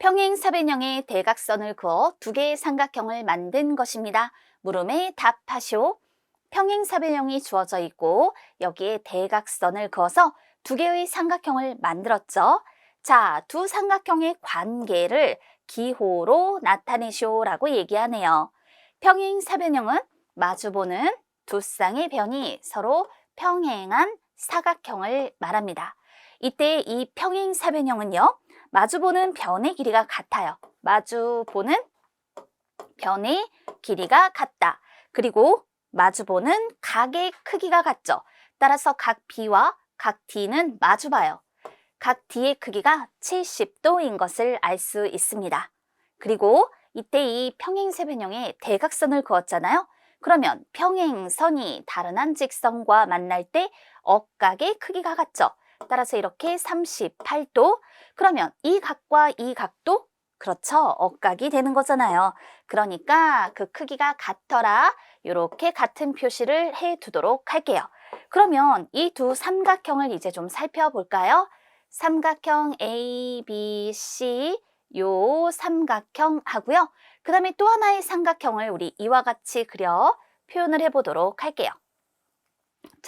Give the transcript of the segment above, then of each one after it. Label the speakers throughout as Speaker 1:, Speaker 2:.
Speaker 1: 평행 사변형의 대각선을 그어 두 개의 삼각형을 만든 것입니다. 물음에 답하시오. 평행 사변형이 주어져 있고 여기에 대각선을 그어서 두 개의 삼각형을 만들었죠. 자, 두 삼각형의 관계를 기호로 나타내시오라고 얘기하네요. 평행 사변형은 마주보는 두 쌍의 변이 서로 평행한 사각형을 말합니다. 이때 이 평행 사변형은요, 마주보는 변의 길이가 같아요. 마주보는 변의 길이가 같다. 그리고 마주보는 각의 크기가 같죠. 따라서 각 B와 각 D는 마주봐요. 각 D의 크기가 70도인 것을 알 수 있습니다. 그리고 이때 이 평행세변형에 대각선을 그었잖아요. 그러면 평행선이 다른 한 직선과 만날 때 억각의 크기가 같죠. 따라서 이렇게 38도. 그러면 이 각과 이 각도 그렇죠. 억각이 되는 거잖아요. 그러니까 그 크기가 같더라. 이렇게 같은 표시를 해 두도록 할게요. 그러면 이 두 삼각형을 이제 좀 살펴볼까요? 삼각형 A, B, C 요 삼각형 하고요. 그 다음에 또 하나의 삼각형을 우리 이와 같이 그려 표현을 해보도록 할게요.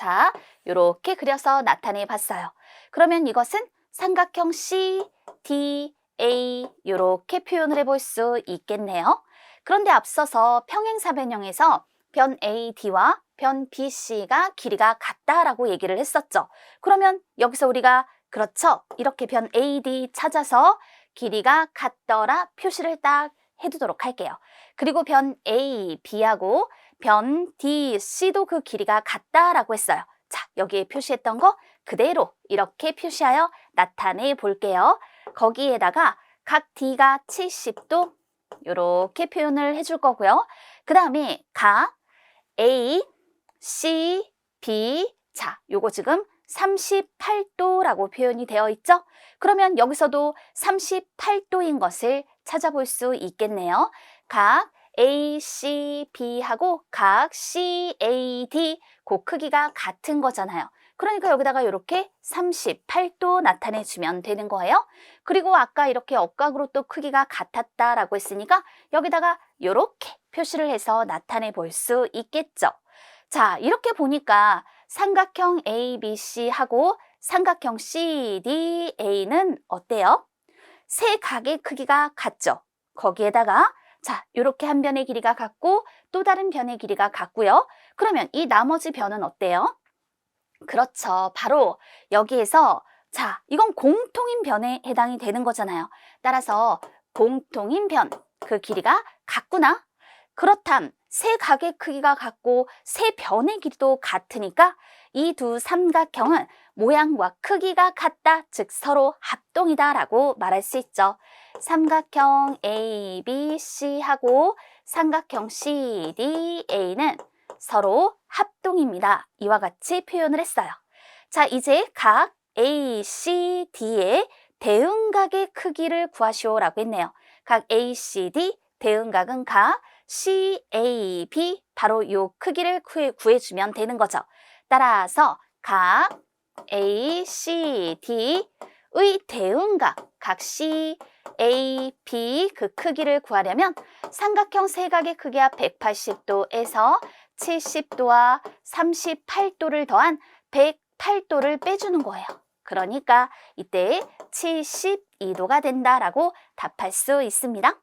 Speaker 1: 자, 이렇게 그려서 나타내 봤어요. 그러면 이것은 삼각형 C, D, A 이렇게 표현을 해볼 수 있겠네요. 그런데 앞서서 평행사변형에서 변 AD와 변 BC가 길이가 같다라고 얘기를 했었죠. 그러면 여기서 우리가 그렇죠. 이렇게 변 AD 찾아서 길이가 같더라 표시를 딱 해두도록 할게요. 그리고 변 A, B하고 변 D, C도 그 길이가 같다라고 했어요. 자, 여기에 표시했던 거 그대로 이렇게 표시하여 나타내 볼게요. 거기에다가 각 D가 70도 이렇게 표현을 해줄 거고요. 그 다음에 각 A, C, B 자, 요거 지금 38도라고 표현이 되어 있죠? 그러면 여기서도 38도인 것을 찾아볼 수 있겠네요. 각 A, C, B하고 각 C, A, D 그 크기가 같은 거잖아요. 그러니까 여기다가 이렇게 38도 나타내주면 되는 거예요. 그리고 아까 이렇게 억각으로 또 크기가 같았다라고 했으니까 여기다가 이렇게 표시를 해서 나타내 볼 수 있겠죠. 자, 이렇게 보니까 삼각형 ABC하고 삼각형 CDA는 어때요? 세 각의 크기가 같죠? 거기에다가 자, 이렇게 한 변의 길이가 같고 또 다른 변의 길이가 같고요. 그러면 이 나머지 변은 어때요? 그렇죠. 바로 여기에서 자, 이건 공통인 변에 해당이 되는 거잖아요. 따라서 공통인 변, 그 길이가 같구나. 그렇담 세 각의 크기가 같고 세 변의 길이도 같으니까 이 두 삼각형은 모양과 크기가 같다, 즉 서로 합동이다 라고 말할 수 있죠. 삼각형 A, B, C하고 삼각형 C, D, A는 서로 합동입니다. 이와 같이 표현을 했어요. 자, 이제 각 A, C, D의 대응각의 크기를 구하시오 라고 했네요. 각 A, C, D 대응각은 각 C, A, B 바로 이 크기를 구해주면 되는 거죠. 따라서 각 A, C, D의 대응각 각 C, A, B 그 크기를 구하려면 삼각형 세각의 크기와 180도에서 70도와 38도를 더한 108도를 빼주는 거예요. 그러니까 이때 72도가 된다라고 답할 수 있습니다.